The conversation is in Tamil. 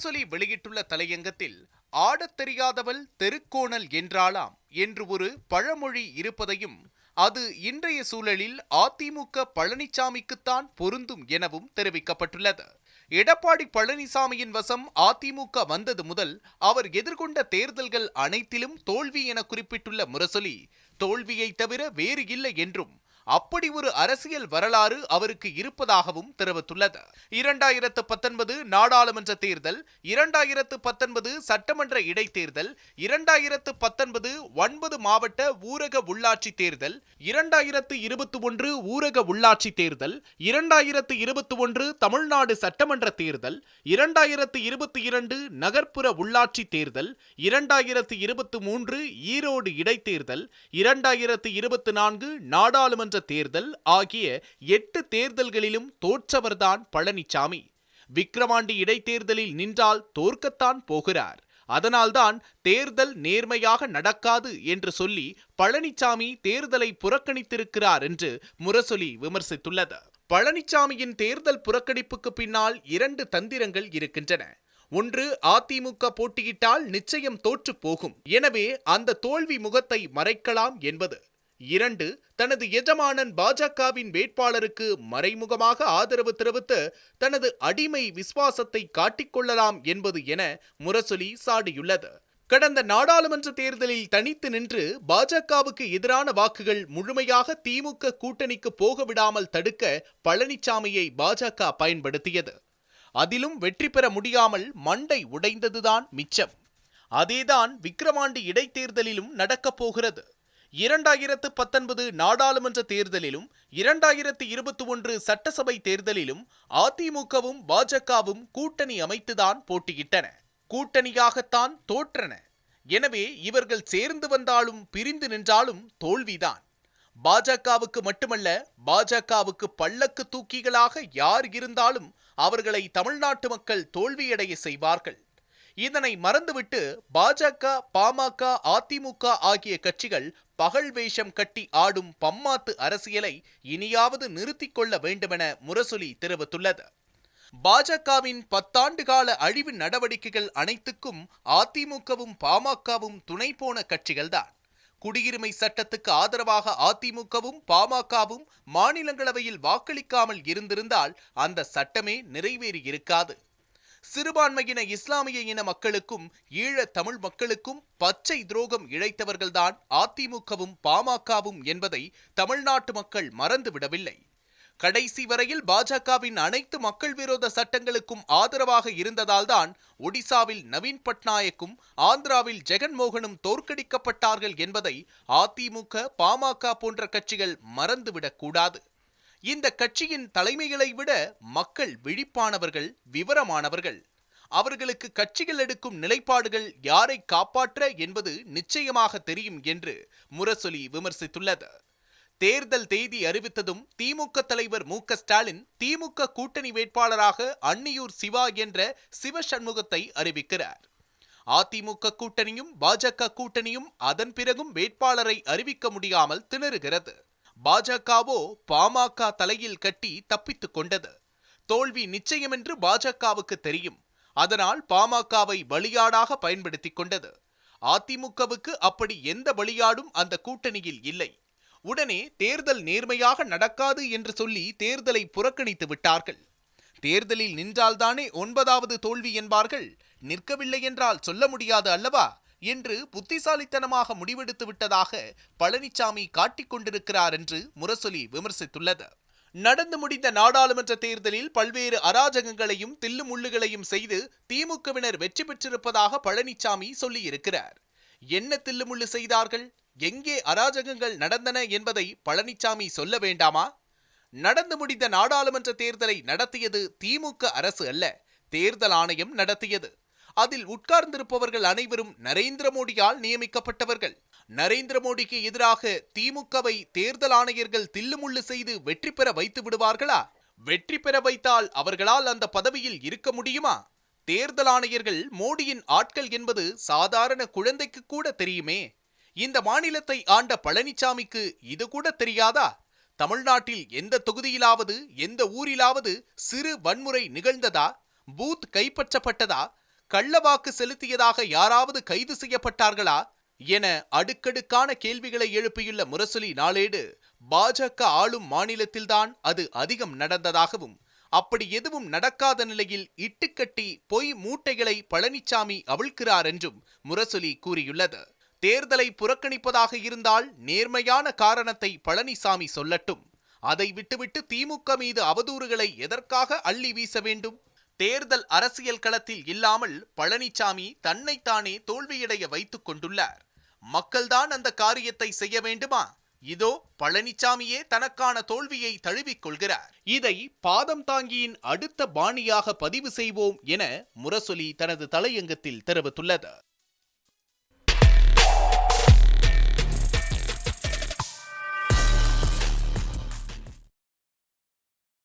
முரசொலி வெளியிட்டுள்ள தலையங்கத்தில் ஆடத் தெரியாதவள் தெருக்கோணல் என்றாளாம் என்று ஒரு பழமொழி இருப்பதையும் அது இன்றைய சூழலில் அதிமுக பழனிசாமிக்குத்தான் பொருந்தும் எனவும் தெரிவிக்கப்பட்டுள்ளது. எடப்பாடி பழனிசாமியின் வசம் அதிமுக வந்தது முதல் அவர் எதிர்கொண்ட தேர்தல்கள் அனைத்திலும் தோல்வி என குறிப்பிட்டுள்ள முரசொலி தோல்வியை தவிர வேறு இல்லை என்றும் அப்படி ஒரு அரசியல் வரலாறு அவருக்கு இருப்பதாகவும் தெரிவித்துள்ளது. இரண்டாயிரத்து பத்தொன்பது நாடாளுமன்ற தேர்தல் இரண்டாயிரத்து பத்தொன்பது சட்டமன்ற இடைத்தேர்தல் இரண்டாயிரத்து பத்தொன்பது ஒன்பது மாவட்ட ஊரக உள்ளாட்சி தேர்தல் இரண்டாயிரத்து இருபத்தி ஒன்று ஊரக உள்ளாட்சி தேர்தல் இரண்டாயிரத்து இருபத்தி ஒன்று தமிழ்நாடு சட்டமன்ற தேர்தல் இரண்டாயிரத்து இருபத்தி இரண்டு நகர்ப்புற உள்ளாட்சி தேர்தல் இரண்டாயிரத்து இருபத்தி மூன்று ஈரோடு இடைத்தேர்தல் இரண்டாயிரத்து இருபத்தி நான்கு நாடாளுமன்ற தேர்தல் ஆகிய எட்டு தேர்தல்களிலும் தோற்றவர்தான் பழனிசாமி விக்கிரவாண்டி இடைத்தேர்தலில் நின்றால் தோற்கத்தான் போகிறார். அதனால்தான் தேர்தல் நேர்மையாக நடக்காது என்று சொல்லி பழனிசாமி தேர்தலை புறக்கணித்திருக்கிறார் என்று முரசொலி விமர்சித்துள்ளது. பழனிசாமியின் தேர்தல் புறக்கணிப்புக்கு பின்னால் இரண்டு தந்திரங்கள் இருக்கின்றன. ஒன்று அதிமுக போட்டியிட்டால் நிச்சயம் தோற்று போகும். எனவே அந்த தோல்வி முகத்தை மறைக்கலாம் என்பது. இரண்டு தனது எஜமானன் பாஜகவின் வேட்பாளருக்கு மறைமுகமாக ஆதரவு தெரிவித்து தனது அடிமை விசுவாசத்தை காட்டிக்கொள்ளலாம் என்பது என முரசொலி சாடியுள்ளது. கடந்த நாடாளுமன்ற தேர்தலில் தனித்து நின்று பாஜகவுக்கு எதிரான வாக்குகள் முழுமையாக திமுக கூட்டணிக்கு போக விடாமல் தடுக்க பழனிசாமியை பாஜக பயன்படுத்தியது. அதிலும் வெற்றி பெற முடியாமல் மண்டை உடைந்ததுதான் மிச்சம். அதேதான் விக்கிரவாண்டி இடைத்தேர்தலிலும் நடக்கப் போகிறது. இரண்டாயிரத்து பத்தொன்பது நாடாளுமன்ற தேர்தலிலும் இரண்டாயிரத்து இருபத்தி ஒன்று சட்டசபை தேர்தலிலும் அதிமுகவும் பாஜகவும் கூட்டணி அமைத்துதான் போட்டியிட்டன. கூட்டணியாகத்தான் தோற்றன. எனவே இவர்கள் சேர்ந்து வந்தாலும் பிரிந்து நின்றாலும் தோல்விதான். பாஜகவுக்கு மட்டுமல்ல பாஜகவுக்கு பல்லக்கு தூக்கிகளாக யார் இருந்தாலும் அவர்களை தமிழ்நாட்டு மக்கள் தோல்வியடைய செய்வார்கள். இதனை மறந்துவிட்டு பாஜக பாமக அதிமுக ஆகிய கட்சிகள் பகல் வேஷம் கட்டி ஆடும் பம்மாத்து அரசியலை இனியாவது நிறுத்திக் கொள்ள வேண்டுமென முரசொலி தெரிவித்துள்ளது. பாஜகவின் பத்தாண்டு கால அழிவு நடவடிக்கைகள் அனைத்துக்கும் அதிமுகவும் பாமகவும் துணை போன கட்சிகள்தான். குடியுரிமை சட்டத்துக்கு ஆதரவாக அதிமுகவும் பாமகவும் மாநிலங்களவையில் வாக்களிக்காமல் இருந்திருந்தால் அந்த சட்டமே நிறைவேறியிருக்காது. சிறுபான்மையின இஸ்லாமிய இன மக்களுக்கும் ஈழ தமிழ் மக்களுக்கும் பச்சை துரோகம் இழைத்தவர்கள்தான் அதிமுகவும் பாமகவும் என்பதை தமிழ்நாட்டு மக்கள் மறந்துவிடவில்லை. கடைசி வரையில் பாஜகவின் அனைத்து மக்கள் விரோத சட்டங்களுக்கும் ஆதரவாக இருந்ததால்தான் ஒடிசாவில் நவீன் பட்நாயக்கும் ஆந்திராவில் ஜெகன்மோகனும் தோற்கடிக்கப்பட்டார்கள் என்பதை அதிமுக பாமக போன்ற கட்சிகள் மறந்துவிடக்கூடாது. இந்த கட்சியின் தலைமைகளை விட மக்கள் விழிப்பானவர்கள் விவரமானவர்கள். அவர்களுக்கு கட்சிகள் எடுக்கும் நிலைப்பாடுகள் யாரை காப்பாற்ற என்பது நிச்சயமாக தெரியும் என்று முரசொலி விமர்சித்துள்ளது. தேர்தல் தேதி அறிவித்ததும் திமுக தலைவர் மு. ஸ்டாலின் திமுக கூட்டணி வேட்பாளராக அன்னியூர் சிவா என்ற சிவசண்முகத்தை அறிவிக்கிறார். அதிமுக கூட்டணியும் பாஜக கூட்டணியும் அதன் பிறகும் வேட்பாளரை அறிவிக்க முடியாமல் திணறுகிறது. பாஜகவோ பாமக தலையில் கட்டி தப்பித்துக் கொண்டது. தோல்வி நிச்சயம் என்று பாஜகவுக்கு தெரியும். அதனால் பாமகவை பலியாடாக பயன்படுத்திக் கொண்டது. அதிமுகவுக்கு அப்படி எந்த பலியாடும் அந்த கூட்டணியில் இல்லை. உடனே தேர்தல் நேர்மையாக நடக்காது என்று சொல்லி தேர்தலை புறக்கணித்து விட்டார்கள். தேர்தலில் நின்றால்தானே ஒன்பதாவது தோல்வி என்பார்கள். நிற்கவில்லை என்றால் சொல்ல முடியாது அல்லவா? என்று புத்திசாலித்தனமாக முடிவெடுத்து விட்டதாக பழனிசாமி காட்டிக் கொண்டிருக்கிறார் என்று முரசொலி விமர்சித்துள்ளது. நடந்து முடிந்த நாடாளுமன்ற தேர்தலில் பல்வேறு அராஜகங்களையும் தில்லுமுள்ளுகளையும் செய்து திமுகவினர் வெற்றி பெற்றிருப்பதாக பழனிசாமி சொல்லியிருக்கிறார். என்ன தில்லுமுள்ளு செய்தார்கள்? எங்கே அராஜகங்கள் நடந்தன என்பதை பழனிசாமி சொல்ல வேண்டாமா? நடந்து முடிந்த நாடாளுமன்ற தேர்தலை நடத்தியது திமுக அரசு அல்ல தேர்தல் ஆணையம் நடத்தியது. அதில் உட்கார்ந்திருப்பவர்கள் அனைவரும் நரேந்திர மோடியால் நியமிக்கப்பட்டவர்கள். நரேந்திர மோடிக்கு எதிராக திமுகவை தேர்தல் ஆணையர்கள் தில்லுமுள்ளு செய்து வெற்றி பெற வைத்து விடுவார்களா? வெற்றி பெற வைத்தால் அவர்களால் அந்த பதவியில் இருக்க முடியுமா? தேர்தல் ஆணையர்கள் மோடியின் ஆட்கள் என்பது சாதாரண குழந்தைக்கு கூட தெரியுமே. இந்த மாநிலத்தை ஆண்ட பழனிசாமிக்கு இது கூட தெரியாதா? தமிழ்நாட்டில் எந்த தொகுதியிலாவது எந்த ஊரிலாவது சிறு வன்முறை நிகழ்ந்ததா? பூத் கைப்பற்றப்பட்டதா? கள்ளவாக்கு செலுத்தியதாக யாராவது கைது செய்யப்பட்டார்களா என அடுக்கடுக்கான கேள்விகளை எழுப்பியுள்ள முரசொலி நாளேடு பாஜக ஆளும் மாநிலத்தில்தான் அது அதிகம் நடந்ததாகவும் அப்படி எதுவும் நடக்காத நிலையில் இட்டுக்கட்டி பொய் மூட்டைகளை பழனிசாமி அவிழ்க்கிறார் என்றும் முரசொலி கூறியுள்ளது. தேர்தலை புறக்கணிப்பதாக இருந்தால் நேர்மையான காரணத்தை பழனிசாமி சொல்லட்டும். அதை விட்டுவிட்டு திமுக மீது அவதூறுகளை எதற்காக அள்ளி வீச வேண்டும்? தேர்தல் அரசியல் களத்தில் இல்லாமல் பழனிசாமி தன்னைத்தானே தோல்வியடைய வைத்துக் கொண்டுள்ளார். மக்கள்தான் அந்த காரியத்தை செய்ய வேண்டுமா? இதோ பழனிசாமியே தனக்கான தோல்வியை தழுவிக் கொள்கிறார். இதை பாதம் தாங்கியின் அடுத்த பாணியாக பதிவு செய்வோம் என முரசொலி தனது தலையங்கத்தில் தெரிவித்துள்ளது.